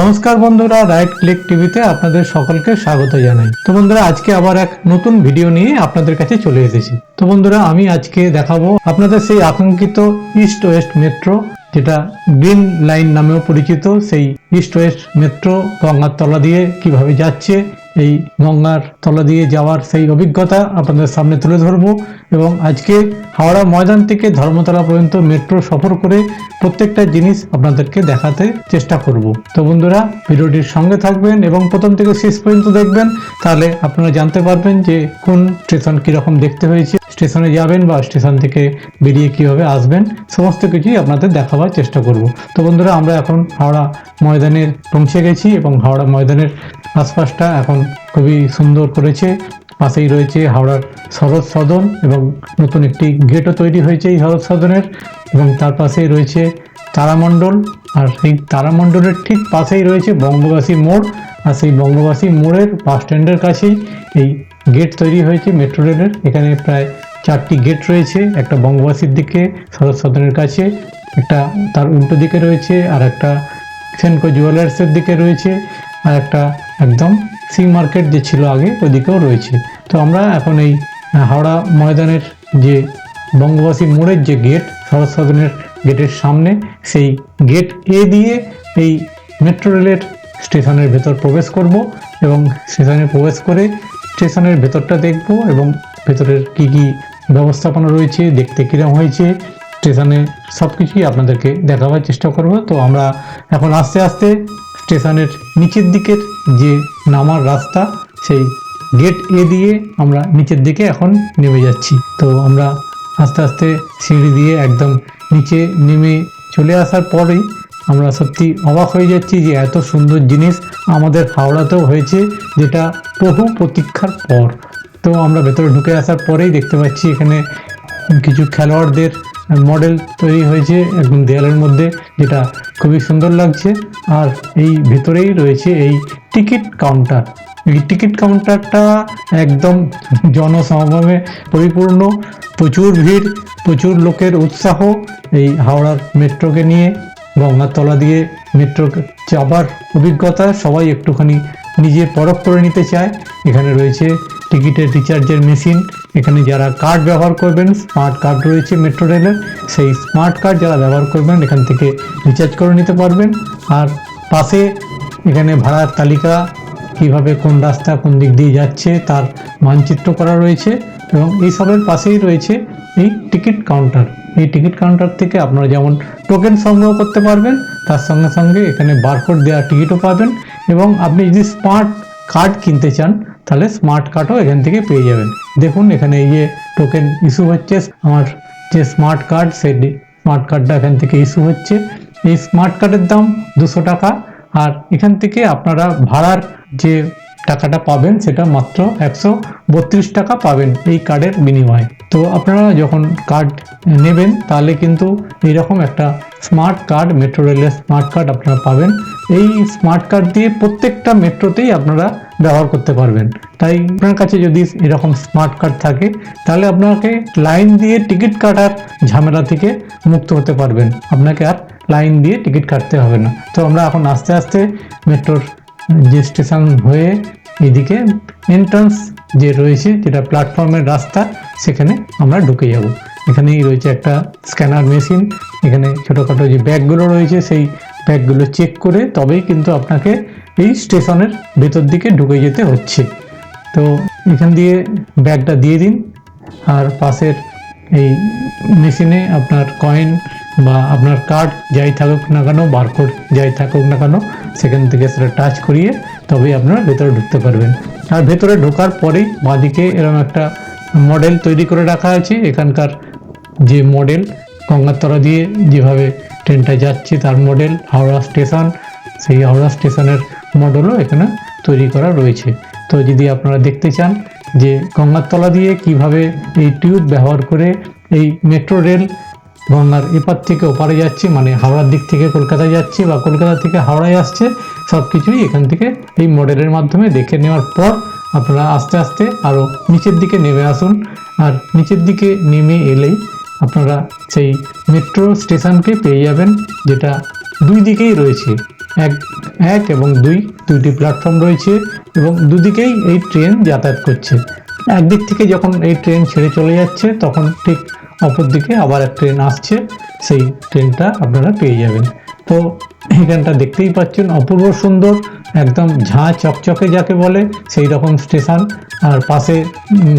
নমস্কার বন্ধুরা right click টিভিতে আপনাদের সকলকে স্বাগত জানাই। তো বন্ধুরা, আজকে আবার এক নতুন ভিডিও নিয়ে আপনাদের কাছে চলে এসেছি। তো বন্ধুরা, আমি আজকে দেখাবো আপনাদের সেই আকাঙ্ক্ষিত ইস্ট ওয়েস্ট মেট্রো যেটা গ্রিন লাইন নামেও পরিচিত, সেই ইস্ট ওয়েস্ট মেট্রো গঙ্গার তলা দিয়ে কীভাবে যাচ্ছে এই গঙ্গার তলা দিয়ে যাওয়ার সেই অভিজ্ঞতা আপনাদের সামনে তুলে ধরবো এবং আজকে হাওড়া ময়দান থেকে ধর্মতলা পর্যন্ত মেট্রো সফর করে প্রত্যেকটা জিনিস আপনাদেরকে দেখাতে চেষ্টা করব। তো বন্ধুরা, ভিডিওটির সঙ্গে থাকবেন এবং প্রথম থেকে শেষ পর্যন্ত দেখবেন, তাহলে আপনারা জানতে পারবেন যে কোন স্টেশন কীরকম দেখতে হয়েছে, স্টেশনে যাবেন বা স্টেশন থেকে বেরিয়ে কীভাবে আসবেন, সমস্ত কিছুই আপনাদের দেখাবার চেষ্টা করব। তো বন্ধুরা, আমরা এখন হাওড়া ময়দানের পৌঁছে গেছি এবং হাওড়া ময়দানের আশপাশটা এখন খুবই সুন্দর করেছে। পাশেই রয়েছে হাওড়ার শরৎ সদন এবং নতুন একটি গেটও তৈরি হয়েছে এই শরৎ সদনের এবং তার পাশেই রয়েছে তারামণ্ডল। আর সেই তারামণ্ডলের ঠিক পাশেই রয়েছে বঙ্গবাসী মোড়। আর সেই বঙ্গবাসী মোড়ের বাস স্ট্যান্ডের কাছেই এই গেট তৈরি হয়েছে, মেট্রো রেলের। এখানে প্রায় চারটি গেট রয়েছে, একটা বঙ্গবাসীর দিকে, শরৎ সদনের কাছে, একটা তার উল্টো দিকে রয়েছে, আর একটা সেনকো জুয়েলার্সের দিকে রয়েছে, আর একটা একদম সি মার্কেট যে ছিল আগে ওদিকেও রয়েছে। তো আমরা এখন এই হাওড়া ময়দানের যে বঙ্গবাসী মোড়ের যে গেট শরৎ সদনের গেটের সামনে, সেই গেট এ দিয়ে এই মেট্রো রেলের স্টেশনের ভেতর প্রবেশ করব এবং স্টেশনে প্রবেশ করে স্টেশনের ভেতরটা দেখব এবং ভেতরের কি কি ব্যবস্থাপনা রয়েছে, দেখতে কিরম হয়েছে, স্টেশনে সব কিছুই আপনাদেরকে দেখাবার চেষ্টা করব। তো আমরা এখন আস্তে আস্তে স্টেশনের নিচের দিকের যে নামার রাস্তা, সেই গেট এ দিয়ে আমরা নিচের দিকে এখন নেমে যাচ্ছি। তো আমরা আস্তে আস্তে সিঁড়ি দিয়ে একদম নিচে নেমে চলে আসার পরেই আমরা সত্যি অবাক হয়ে যাচ্ছি যে এত সুন্দর জিনিস আমাদের হাওড়াতেও হয়েছে, যেটা বহু প্রতীক্ষার পর। তো আমরা ভেতরে ঢুকে আসার পরেই দেখতে পাচ্ছি এখানে কিছু খেলোয়াড়দের মডেল তৈরি হয়েছে একদম দেয়ালের মধ্যে, যেটা খুবই সুন্দর লাগছে। আর এই ভেতরেই রয়েছে এই টিকিট কাউন্টার এই টিকিট কাউন্টারটা একদম জনসমাগমে পরিপূর্ণ। প্রচুর ভিড়, প্রচুর লোকের উৎসাহ এই হাওড়ার মেট্রোকে নিয়ে গঙ্গার তলা দিয়ে মেট্রো যাবার অভিজ্ঞতা সবাই একটুখানি নিজে পরখ করে নিতে চায়। এখানে রয়েছে টিকিটের রিচার্জের মেশিন এখানে যারা কার্ড ব্যবহার করবেন স্মার্ট কার্ড রয়েছে মেট্রো রেলের সেই স্মার্ট কার্ড যারা ব্যবহার করবেন, এখান থেকে রিচার্জ করে নিতে পারবেন। আর পাশে এখানে ভাড়ার তালিকা, কীভাবে কোন রাস্তা কোন দিক দিয়ে যাচ্ছে, তার মানচিত্র করা রয়েছে এবং এই সবের পাশেই রয়েছে এই টিকিট কাউন্টার এই টিকিট কাউন্টার থেকে আপনারা যেমন টোকেন সংগ্রহ করতে পারবেন, তার সঙ্গে সঙ্গে এখানে বারকোড দেওয়া টিকিটও পাবেন এবং আপনি যদি স্মার্ট কার্ড কিনতে চান তাহলে স্মার্ট কার্ডও এখান থেকে পেয়ে যাবেন। দেখুন, এখানে এই যে টোকেন ইস্যু হচ্ছে, আমার যে স্মার্ট কার্ড সেই স্মার্ট কার্ডটা এখান থেকে ইস্যু হচ্ছে। এই স্মার্ট কার্ডের দাম দুশো টাকা, আর এখান থেকে আপনারা ভাড়ার যে টাকাটা পাবেন, সেটা মাত্র একশো বত্রিশ টাকা পাবেন এই কার্ডের বিনিময়ে। তো আপনারা যখন কার্ড নেবেন, তাহলে কিন্তু এইরকম একটা স্মার্ট কার্ড মেট্রো রেলের স্মার্ট কার্ড আপনারা পাবেন। এই স্মার্ট কার্ড দিয়ে প্রত্যেকটা মেট্রোতেই আপনারা ব্যবহার করতে পারবেন। তাই আপনার কাছে যদি এরকম স্মার্ট কার্ড থাকে, তাহলে আপনাকে লাইন দিয়ে টিকিট কাটার ঝামেলা থেকে মুক্ত হতে পারবেন। আপনাকে আর লাইন দিয়ে টিকিট কাটতে হবে না। তো আমরা এখন আস্তে আস্তে মেট্রোর যে স্টেশন হয়ে এদিকে এন্ট্রান্স যে রয়েছে, যেটা প্ল্যাটফর্মের রাস্তা, সেখানে আমরা ঢুকে যাব। এখানেই রয়েছে একটা স্ক্যানার মেশিন এখানে ছোটোখাটো যে ব্যাগগুলো রয়েছে, সেই ব্যাগগুলো চেক করে তবেই কিন্তু আপনাকে এই স্টেশনের ভেতর দিকে ঢুকে যেতে হচ্ছে। তো এখান দিয়ে ব্যাগটা দিয়ে দিন, আর পাশের এই মেশিনে আপনার কয়েন বা আপনার কার্ড যাই থাকুক না কেন বারকোড যাই থাকুক না কেন, সেখান থেকে সেটা টাচ করিয়ে তবেই আপনারা ভেতরে ঢুকতে পারবেন। আর ভেতরে ঢোকার পরেই বাঁদিকে এরকম একটা মডেল তৈরি করে রাখা আছে। এখানকার যে মডেল গঙ্গাতলা দিয়ে যেভাবে ট্রেনটা যাচ্ছে, তার মডেল হাওড়া স্টেশন সেই হাওড়া স্টেশনের মডেলও এখানে তৈরি করা রয়েছে। তো যদি আপনারা দেখতে চান যে গঙ্গাতলা দিয়ে কীভাবে এই টিউব ব্যবহার করে এই মেট্রো রেল গঙ্গার এপার থেকে ওপারে যাচ্ছে মানে হাওড়ার দিক থেকে কলকাতায় যাচ্ছে বা কলকাতা থেকে হাওড়ায় আসছে সব কিছুই এখান থেকে এই মডেলের মাধ্যমে দেখে নেওয়ার পর আপনারা আস্তে আস্তে আরও নিচের দিকে নেমে আসুন। আর নিচের দিকে নেমে এলেই আপনারা সেই মেট্রো স্টেশনকে পেয়ে যাবেন, যেটা দুই দিকেই রয়েছে। এক এক এবং দুই, দুইটি প্ল্যাটফর্ম রয়েছে এবং দুদিকেই এই ট্রেন যাতায়াত করছে। একদিক থেকে যখন এই ট্রেন ছেড়ে চলে যাচ্ছে, তখন ঠিক অপর দিকে আবার এক ট্রেন আসছে, সেই ট্রেনটা আপনারা পেয়ে যাবেন। তো এখানটা দেখতেই পাচ্ছেন, অপূর্ব সুন্দর, একদম ঝাঁ চকচকে যাকে বলে, সেই রকম স্টেশন আর পাশে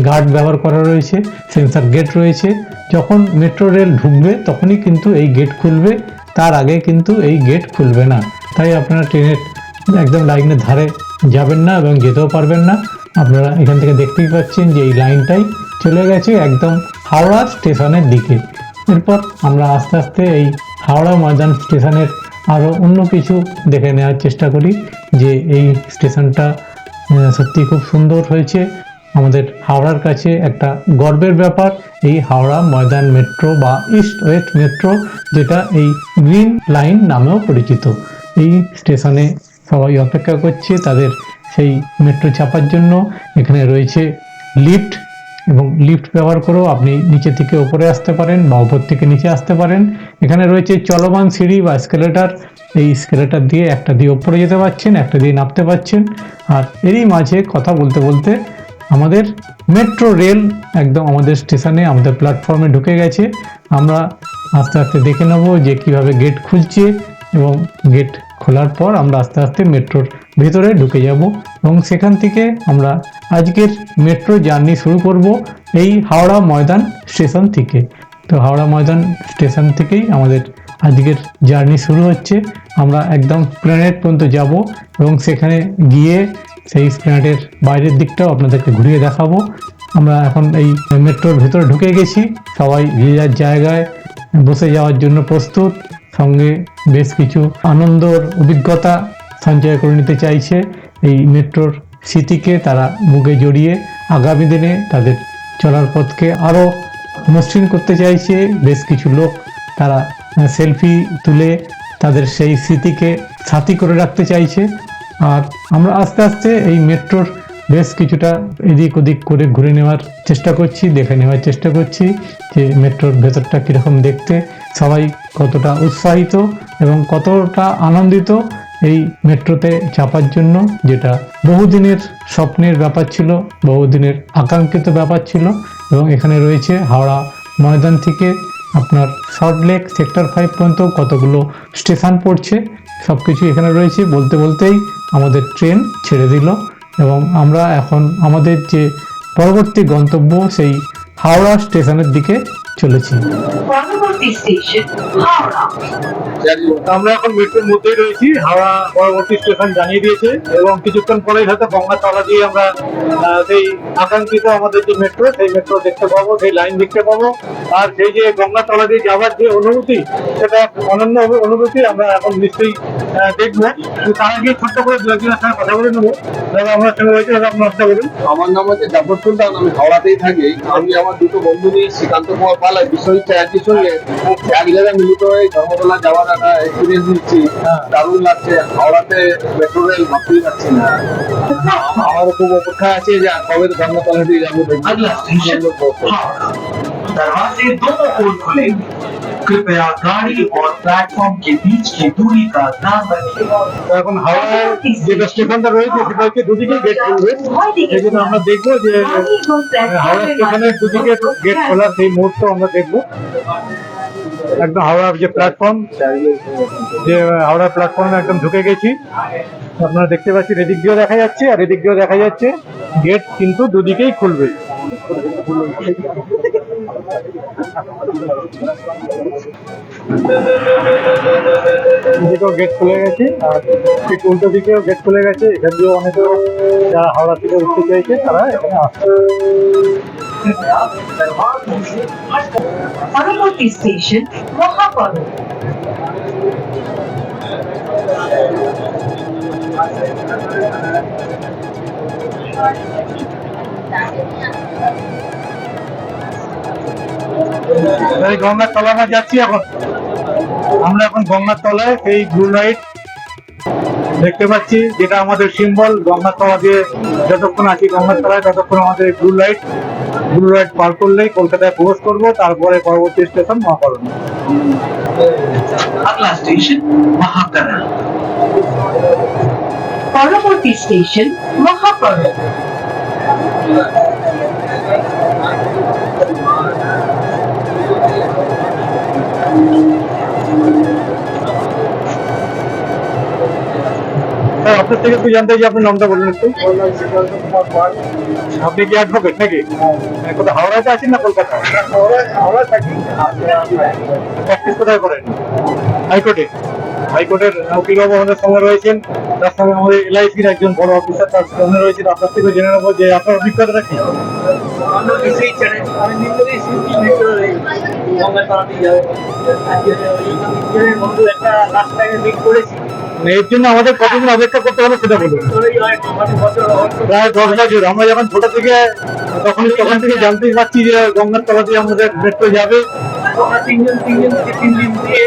গার্ড ব্যবহার করা রয়েছে সেন্সার গেট রয়েছে। যখন মেট্রো রেল ঢুকবে, তখনই কিন্তু এই গেট খুলবে, তার আগে কিন্তু এই গেট খুলবে না। তাই আপনারা ট্রেনের একদম লাইনের ধারে যাবেন না এবং যেতেও পারবেন না। আপনারা এখান থেকে দেখতেই পাচ্ছেন যে এই লাইনটাই চলে গেছে একদম হাওড়া স্টেশনের দিকে। এরপর আমরা আস্তে আস্তে এই হাওড়া ময়দান স্টেশনের আরও অন্য কিছু দেখে নেওয়ার চেষ্টা করি যে এই স্টেশনটা সত্যি খুব সুন্দর হয়েছে। আমাদের হাওড়ার কাছে একটা গর্বের ব্যাপার, এই হাওড়া ময়দান মেট্রো বা ইস্ট ওয়েস্ট মেট্রো, যেটা এই গ্রিন লাইন নামেও পরিচিত। এই স্টেশনে সবাই অপেক্ষা করছে তাদের সেই মেট্রো চাপার জন্য। এখানে রয়েছে লিফট এবং লিফট ব্যবহার করেও আপনি নিচে থেকে উপরে আসতে পারেন বা উপর থেকে নিচে আসতে পারেন। এখানে রয়েছে চলমান সিঁড়ি বা স্কেলেটার এই স্কেলেটার দিয়ে একটা দিয়ে উপরে যেতে পারছেন, একটা দিয়ে নামতে পারছেন। আর এরই মাঝে কথা বলতে বলতে আমাদের মেট্রো রেল একদম আমাদের স্টেশনে, আমাদের প্ল্যাটফর্মে ঢুকে গেছে। আমরা আস্তে আস্তে দেখে নেব যে কীভাবে গেট খুলছে এবং গেট খোলার পর আমরা আস্তে আস্তে মেট্রোর ভেতরে ঢুকে যাব এবং সেখান থেকে আমরা আজকের মেট্রো জার্নি শুরু করব এই হাওড়া ময়দান স্টেশন থেকে। তো হাওড়া ময়দান স্টেশন থেকেই আমাদের আজকের জার্নি শুরু হচ্ছে। আমরা একদম প্ল্যানেট পর্যন্ত যাব এবং সেখানে গিয়ে সেই প্ল্যানেটের বাইরের দিকটাও আপনাদেরকে ঘুরিয়ে দেখাবো। আমরা এখন এই মেট্রোর ভেতরে ঢুকে গেছি। সবাই যে যার জায়গায় বসে যাওয়ার জন্য প্রস্তুত। সঙ্গে বেশ কিছু আনন্দর অভিজ্ঞতা সঞ্চয় করে নিতে চাইছে এই মেট্রোর স্মৃতিকে তারা বুকে জড়িয়ে আগামী দিনে তাদের চলার পথকে আরও মসৃণ করতে চাইছে। বেশ কিছু লোক তারা সেলফি তুলে তাদের সেই স্মৃতিকে সাথী করে রাখতে চাইছে। আর আমরা আস্তে আস্তে এই মেট্রোর বেশ কিছুটা এদিক ওদিক করে ঘুরে নেওয়ার চেষ্টা করছি, দেখে নেওয়ার চেষ্টা করছি যে মেট্রোর ভেতরটা কীরকম দেখতে। সবাই কতটা উৎসাহিত এবং কতটা আনন্দিত এই মেট্রোতে চাপার জন্য, যেটা বহুদিনের স্বপ্নের ব্যাপার ছিল, বহুদিনের আকাঙ্ক্ষিত ব্যাপার ছিল, এবং এখানে রয়েছে হাওড়া ময়দান থেকে আপনার সল্টলেক সেক্টর ফাইভ পর্যন্ত কতগুলো স্টেশন পড়ছে সব কিছু এখানে রয়েছে। বলতে বলতেই আমাদের ট্রেন ছেড়ে দিল, এবং আমরা এখন আমাদের যে পরবর্তী গন্তব্য, সেই হাওড়া স্টেশনের দিকে চলেছি। পরবর্তী স্টেশন হাওড়া। আমরা এখন মেট্রোর মধ্যেই রয়েছি। হাওড়া পরবর্তী স্টেশন জানিয়ে দিয়েছে এবং কিছুক্ষণ পরেই হয়তো গঙ্গা তলা দিয়ে আমরা সেই আকাঙ্ক্ষিত আমাদের যে মেট্রো সেই মেট্রো দেখতে পাবো সেই লাইন দেখতে পাবো। আর সেই যে গঙ্গা তলা দিয়ে যাওয়ার যে অনুভূতি সেটা এক অনন্য অনুভূতি আমরা এখন নিশ্চয়ই আহ, দেখব। তার আগে ছোট্ট করে দু একজনের সঙ্গে কথা বলে নেব। দাদা আমার সঙ্গে রয়েছে দাদা আপনার নামটা বলুন। আমার নাম হচ্ছে জাফর সুলতান। আমি হাওড়াতেই থাকি। আমি আমার দুটো বন্ধু নিয়ে শ্রীকান্ত কুমার পালাই বিশ্বজিৎ চ্যাটার্জির সঙ্গে এক জায়গায় মিলিত হয়ে ধর্মতলা যাওয়ার একটা এক্সপিরিয়েন্স নিচ্ছি দারুণ লাগছে হাওড়াতে মেট্রো রেল ভাবতেই পারছি না আমারও খুব অপেক্ষা আছে যে কবে ধর্মতলা দিয়ে যাবো দেখবো। अगला स्टेशन हावड़ा दरवाजे दोनों ओर खुलेंगे कृपया गाड़ी और प्लेटफॉर्म के बीच की दूरी का ध्यान रखें তো এখন হাওড়ার যেটা স্টেশনটা রয়েছে সেটা হচ্ছে দুদিকে গেট খুলবে এই জন্য আমরা দেখবো যে হাওড়া স্টেশনের দুদিকে গেট খোলার সেই মুহূর্ত আমরা দেখবো একদম হাওড়ার যে প্ল্যাটফর্ম যে হাওড়া প্ল্যাটফর্মে একদম ঢুকে গেছি আপনারা দেখতে পাচ্ছেন এদিক দিয়েও দেখা যাচ্ছে আর এদিক দিয়েও দেখা যাচ্ছে গেট কিন্তু দুদিকেই খুলবে এদিকেও গেট খুলে গেছে আর ঠিক উল্টো দিকেও গেট খুলে গেছে এখান দিয়েও অনেকে যারা হাওড়া থেকে উঠতে চাইছে তারা এখানে আসছে। পরবর্তী স্টেশন মহাপদ এই গঙ্গার তলা আমরা যাচ্ছি এখন। আমরা এখন গঙ্গার তলায় এই ব্লু লাইট দেখতে পাচ্ছি যেটা আমাদের সিম্বল গঙ্গার তলা দিয়ে যতক্ষণ আছি গঙ্গার তলায় ততক্ষণ আমাদের ব্লু লাইট ব্লু লাইট পার করলেই কলকাতায় প্রবেশ করব তারপরে পরবর্তী স্টেশন স্টেশন মহাকরণ। পরবর্তী স্টেশন মহাকরণ। আপনার থেকে একটু জানতে চাই আপনার নামটা বলুন একটু। আপনি কি অ্যাডভোকেট নাকি? কোথাও হাওড়াতে আছেন না কলকাতা? হাওড়া থাকি। প্র্যাকটিস কোথায় করেন? হাইকোর্টে? হাইকোর্টের উকিল বাবু আমাদের সঙ্গে রয়েছেন। তার সঙ্গে আমাদের এলআইসির একজন বড় অফিসার তার সঙ্গে রয়েছেন। আপনার থেকে জেনে নেব যে আপনার অভিজ্ঞতাটা কি? এর জন্য আমাদের কতদিন অপেক্ষা করতে হবে সেটা বলুন। প্রায় দশ বছর। আমরা যখন ছোট থেকে তখন তখন থেকে জানতেই পারছি যে গঙ্গার তলাতে আমাদের মেট্রো যাবে। আমরা তিনজন তিনজন থেকে দিয়ে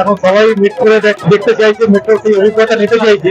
এখন সবাই মিট করে দেখতে চাইছে মেট্রো সেই অভিজ্ঞতা নিতে চাইছে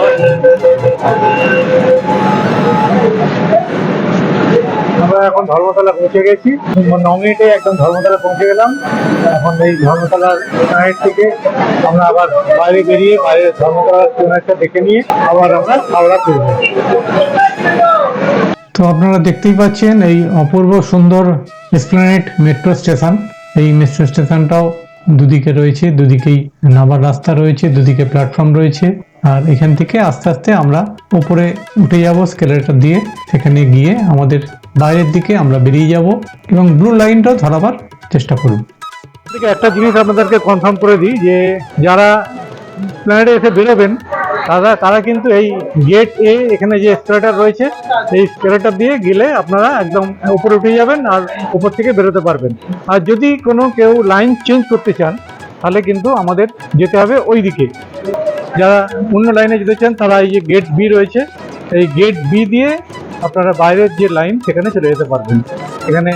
আমরা এখন ধর্মতলা পৌঁছে গেছি। ন মিনিটে একদম ধর্মতলা পৌঁছে গেলাম। এখন এই ধর্মতলার সাইড থেকে আমরা আবার বাইরে বেরিয়ে বাইরে ধর্মতলার একটা দেখে নিয়ে আবার আমরা হাওড়া ফিরবো। তো আপনারা দেখতেই পাচ্ছেন এই অপূর্ব সুন্দর এসপ্লেনেড মেট্রো স্টেশন এই মেট্রো স্টেশনটাও দুদিকে রয়েছে, দুদিকেই নামার রাস্তা রয়েছে, দুদিকে প্ল্যাটফর্ম রয়েছে। আর এখান থেকে আস্তে আস্তে আমরা উপরে উঠে যাব স্কেলেটার দিয়ে। সেখানে গিয়ে আমাদের বাইরের দিকে আমরা বেরিয়ে যাব এবং ব্লু লাইনটাও ধরাবার চেষ্টা করব। থেকে একটা জিনিস আপনাদেরকে কনফার্ম করে দিই যে, যারা প্ল্যানেটে এসে বেরোবেন, তারা তারা কিন্তু এই গেট এ এখানে যে স্কেলেটার রয়েছে, এই স্কেলেটার দিয়ে গেলে আপনারা একদম উপরে উঠে যাবেন আর উপর থেকে বেরোতে পারবেন। আর যদি কোনো কেউ লাইন চেঞ্জ করতে চান, তাহলে কিন্তু আমাদের যেতে হবে ওই দিকে যারা অন্য লাইনে যেতে চান, তারা এই যে গেট বি রয়েছে, এই গেট বি দিয়ে আপনারা বাইরের যে লাইন সেখানে চলে যেতে পারবেন। এখানে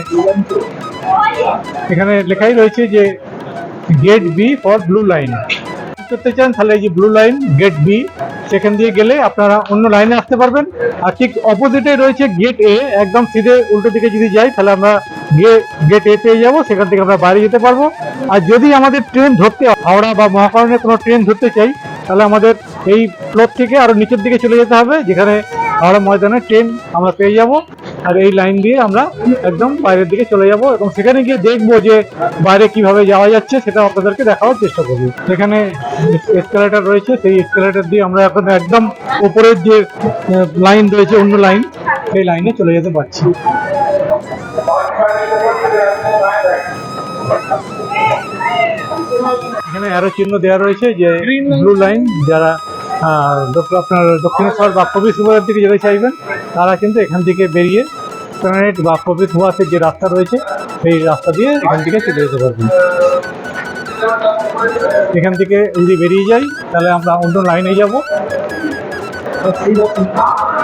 এখানে লেখাই রয়েছে যে gate B for blue line করতে চান, তাহলে এই যে ব্লু লাইন গেট বি সেখান দিয়ে গেলে আপনারা অন্য লাইনে আসতে পারবেন। আর ঠিক অপোজিটে রয়েছে গেট এ একদম সিধে উল্টো দিকে যদি যাই, তাহলে আমরা গেট এ পেয়ে যাব, সেখান থেকে আমরা বাইরে যেতে পারব। আর যদি আমাদের ট্রেন ধরতে, হাওড়া বা মহাকরণে কোনো ট্রেন ধরতে চাই তাহলে আমাদের এই ফ্লোর থেকে আরও নিচের দিকে চলে যেতে হবে, যেখানে হাওড়া ময়দানে ট্রেন আমরা পেয়ে যাব। আর এই লাইন দিয়ে আমরা একদম বাইরের দিকে চলে যাব এবং সেখানে গিয়ে দেখব যে বাইরে কীভাবে যাওয়া যাচ্ছে, সেটা আপনাদেরকে দেখানোর চেষ্টা করব। সেখানে এসকেলেটার রয়েছে, সেই এসকেলেটার দিয়ে আমরা এখন একদম উপরের যে লাইন রয়েছে, অন্য লাইন সেই লাইনে চলে যেতে পারছি। অ্যারো চিহ্ন দেওয়া রয়েছে যে ব্লু লাইন যারা আপনার দক্ষিণেশ্বর বা কবি সুপারের দিকে যেতে চাইবেন, তারা কিন্তু এখান থেকে বেরিয়ে প্ল্যানেট বা কবি সুভাষের যে রাস্তা রয়েছে, সেই রাস্তা দিয়ে এখান থেকে চলে যেতে পারবেন। এখান থেকে যদি বেরিয়ে যাই, তাহলে আমরা অন্য লাইনে যাব।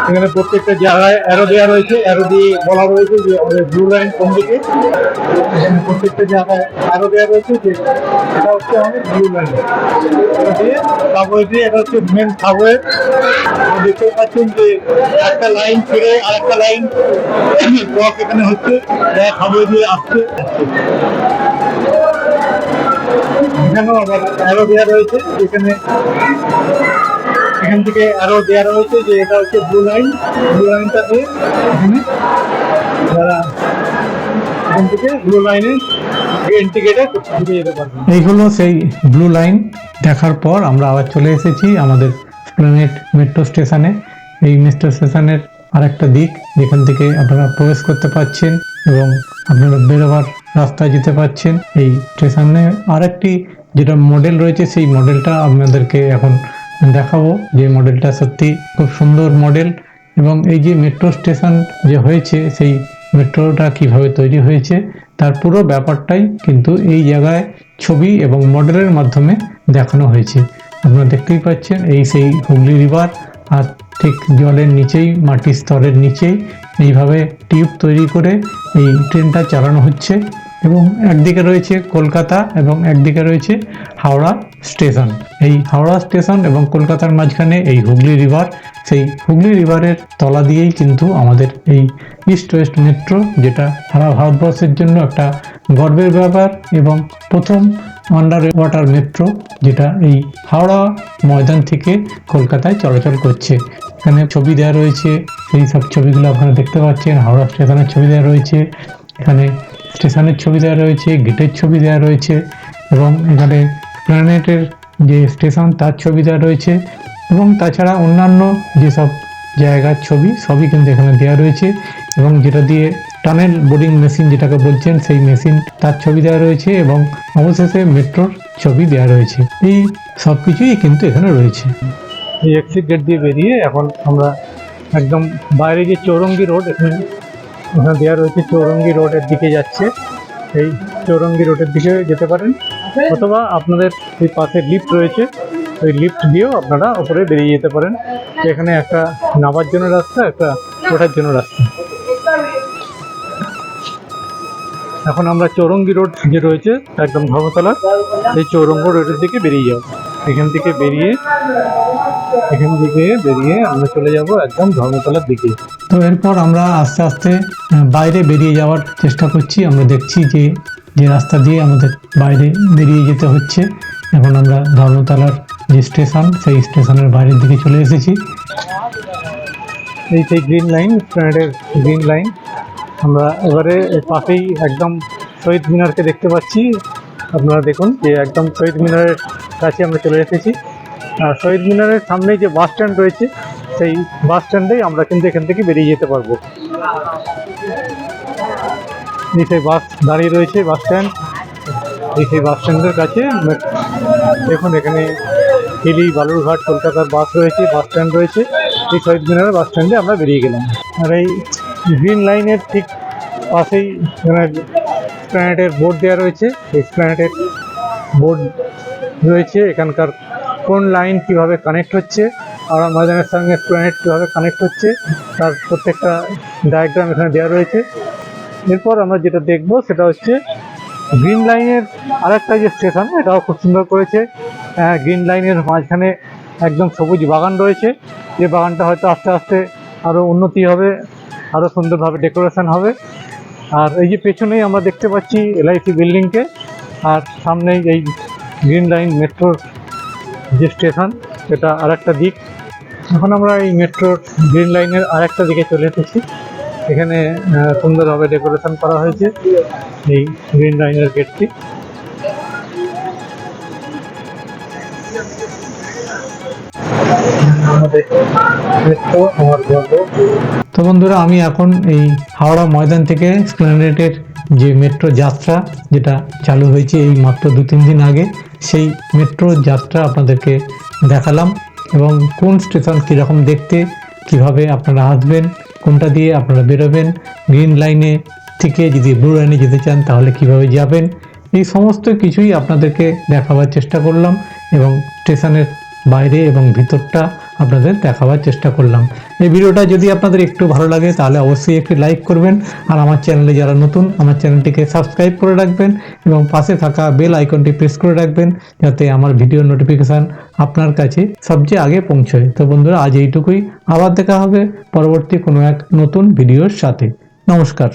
এখানে প্রত্যেকটা জায়গায় অ্যারো দেওয়া রয়েছে অ্যারো দিয়ে বলা রয়েছে যে আমাদের ব্লু লাইন কোন দিকে? এখানে প্রত্যেকটা জায়গায় অ্যারো দেওয়া রয়েছে যে এটা হচ্ছে আমাদের ব্লু লাইন সাবওয়ে দিয়ে এটা হচ্ছে মেন সাবওয়ে দেখতে পাচ্ছেন যে একটা লাইন ছেড়ে আরেকটা লাইন ব্লক এখানে হচ্ছে সাবওয়ে দিয়ে আসছে। এখানেও আবার অ্যারো দেওয়া রয়েছে, এখানে এখান থেকে আরও দেওয়া রয়েছে যে এটা হচ্ছে ব্লু লাইন ব্লু লাইনটা দিয়ে যারা এখান থেকে ব্লু লাইনে এন্ট্রি গেটে ঢুকে যেতে পারবেন এই হলো সেই ব্লু লাইন দেখার পর আমরা আবার চলে এসেছি আমাদের প্ল্যানেট মেট্রো স্টেশনে এই মেট্রো স্টেশনের আরেকটা দিক, যেখান থেকে আপনারা প্রবেশ করতে পারছেন এবং আপনারা বেরোবার রাস্তায় যেতে পারছেন এই স্টেশনে আরেকটি যেটা মডেল রয়েছে, সেই মডেলটা আপনাদেরকে এখন দেখাবো যে মডেলটা সত্যি খুব সুন্দর মডেল এবং এই যে মেট্রো স্টেশন যে হয়েছে, সেই মেট্রোটা কীভাবে তৈরি হয়েছে, তার পুরো ব্যাপারটাই কিন্তু এই জায়গায় ছবি এবং মডেলের মাধ্যমে দেখানো হয়েছে। আপনারা দেখতেই পাচ্ছেন, এই সেই হুগলি রিভার আর ঠিক জলের নিচেই, মাটির স্তরের নিচেই, এইভাবে টিউব তৈরি করে এই ট্রেনটা চালানো হচ্ছে। এবং একদিকে রয়েছে কলকাতা এবং একদিকে রয়েছে হাওড়া স্টেশন। এই হাওড়া স্টেশন এবং কলকাতার মাঝখানে এই হুগলি রিভার, সেই হুগলি রিভারের তলা দিয়েই কিন্তু আমাদের এই ইস্ট ওয়েস্ট মেট্রো যেটা সারা ভারতবর্ষের জন্য একটা গর্বের ব্যাপার এবং প্রথম আন্ডার ওয়াটার মেট্রো যেটা এই হাওড়া ময়দান থেকে কলকাতায় চলাচল করছে। এখানে ছবি দেওয়া রয়েছে, সেই সব ছবিগুলো আপনারা দেখতে পাচ্ছেন, হাওড়া স্টেশনের ছবি দেওয়া রয়েছে। এখানে স্টেশনের ছবি দেওয়া রয়েছে, গেটের ছবি দেওয়া রয়েছে এবং এখানে প্ল্যানেটের যে স্টেশন তার ছবি দেওয়া রয়েছে এবং তাছাড়া অন্যান্য যেসব জায়গার ছবি সবই কিন্তু এখানে দেওয়া রয়েছে এবং যেটা দিয়ে টানেল বোর্ডিং মেশিন যেটাকে বলছেন, সেই মেশিন তার ছবি দেওয়া রয়েছে এবং অবশেষে মেট্রোর ছবি দেওয়া রয়েছে। এই সব কিছুই কিন্তু এখানে রয়েছে। এই এক্সিট গেট দিয়ে বেরিয়ে এখন আমরা একদম বাইরে যে চৌরঙ্গি রোড এখানে এখানে দেওয়া রয়েছে চৌরঙ্গি রোডের দিকে যাচ্ছে। এই চৌরঙ্গি রোডের দিকে যেতে পারেন। অথবা আপনাদের এই পাশে লিফট রয়েছে। ওই লিফট দিয়েও আপনারা ওপরে বেরিয়ে যেতে পারেন। এখানে একটা নামার জন্য রাস্তা, একটা ওঠার জন্য রাস্তা। এখন আমরা চৌরঙ্গি রোড যে রয়েছে, একদম ধর্মতলা এই চৌরঙ্গ রোডের দিকে বেরিয়ে যাব। এখান থেকে বেরিয়ে এখান থেকে বেরিয়ে আমরা চলে যাব একদম ধর্মতলার দিকে। তো এরপর আমরা আস্তে আস্তে বাইরে বেরিয়ে যাওয়ার চেষ্টা করছি। আমরা দেখছি যে যে রাস্তা দিয়ে আমাদের বাইরে বেরিয়ে যেতে হচ্ছে। এখন আমরা ধর্মতলার যে স্টেশন সেই স্টেশনের বাইরের দিকে চলে এসেছি। এই সেই গ্রিন লাইন স্ট্যান্ডের গ্রিন লাইন আমরা এবারে পাশেই একদম শহীদ মিনারকে দেখতে পাচ্ছি। আপনারা দেখুন যে একদম শহীদ মিনারের কাছে আমরা চলে এসেছি। আর শহীদ মিনারের সামনেই যে বাস স্ট্যান্ড রয়েছে, সেই বাস স্ট্যান্ডেই আমরা কিন্তু এখান থেকে বেরিয়ে যেতে পারব। এই সেই বাস দাঁড়িয়ে রয়েছে বাস স্ট্যান্ড। এই সেই বাস স্ট্যান্ডের কাছে দেখুন এখানে হিলি, বালুরঘাট, কলকাতার বাস রয়েছে, বাস স্ট্যান্ড রয়েছে। এই শহীদ মিনারের বাস স্ট্যান্ডে আমরা বেরিয়ে গেলাম। আর এই গ্রিন লাইনের ঠিক পাশেই প্ল্যানেটের বোর্ড দেওয়া রয়েছে। এই প্ল্যানেটের বোর্ড রয়েছে, এখানকার কোন লাইন কীভাবে কানেক্ট হচ্ছে, আর ময়দানের সঙ্গে প্ল্যানেট কীভাবে কানেক্ট হচ্ছে, তার প্রত্যেকটা ডায়াগ্রাম এখানে দেওয়া রয়েছে। এরপর আমরা যেটা দেখব সেটা হচ্ছে গ্রিন লাইনের আরেকটা যে স্টেশন এটাও খুব সুন্দর করেছে। গ্রিন লাইনের মাঝখানে একদম সবুজ বাগান রয়েছে। যে বাগানটা হয়তো আস্তে আস্তে আরও উন্নতি হবে আরও সুন্দরভাবে ডেকোরেশন হবে। আর এই যে পেছনেই আমরা দেখতে পাচ্ছি এলআইসি বিল্ডিংকে আর সামনেই এই গ্রিন লাইন মেট্রোর যে স্টেশন সেটা আর একটা দিক। এখন আমরা এই মেট্রোর গ্রিন লাইনের আরেকটা দিকে চলে এসেছি। এখানে সুন্দরভাবে ডেকোরেশন করা হয়েছে এই গ্রিন লাইনের গেটটি। তো বন্ধুরা, আমি এখন এই হাওড়া ময়দান থেকে স্প্লেনেডের যে মেট্রো যাত্রা, যেটা চালু হয়েছে এই মাত্র দু তিন দিন আগে সেই মেট্রো যাত্রা আপনাদেরকে দেখালাম এবং কোন স্টেশন কীরকম দেখতে, কীভাবে আপনারা আসবেন, কোনটা দিয়ে আপনারা বেরোবেন গ্রিন লাইনে থেকে যদি ব্লু লাইনে যেতে চান তাহলে কীভাবে যাবেন, এই সমস্ত কিছুই আপনাদেরকে দেখাবার চেষ্টা করলাম এবং স্টেশনের বাইরে এবং ভিতরটা আপনাদের দেখাবার চেষ্টা করলাম। এই ভিডিওটা যদি আপনাদের একটু ভালো লাগে, তাহলে অবশ্যই একটি লাইক করবেন। আর আমার চ্যানেলে যারা নতুন, আমার চ্যানেলটিকে সাবস্ক্রাইব করে রাখবেন এবং পাশে থাকা বেল আইকনটি প্রেস করে রাখবেন, যাতে আমার ভিডিও নোটিফিকেশান আপনার কাছে সবচেয়ে আগে পৌঁছয়। তো বন্ধুরা, আজ এইটুকুই। আবার দেখা হবে পরবর্তী কোনো এক নতুন ভিডিওর সাথে। নমস্কার।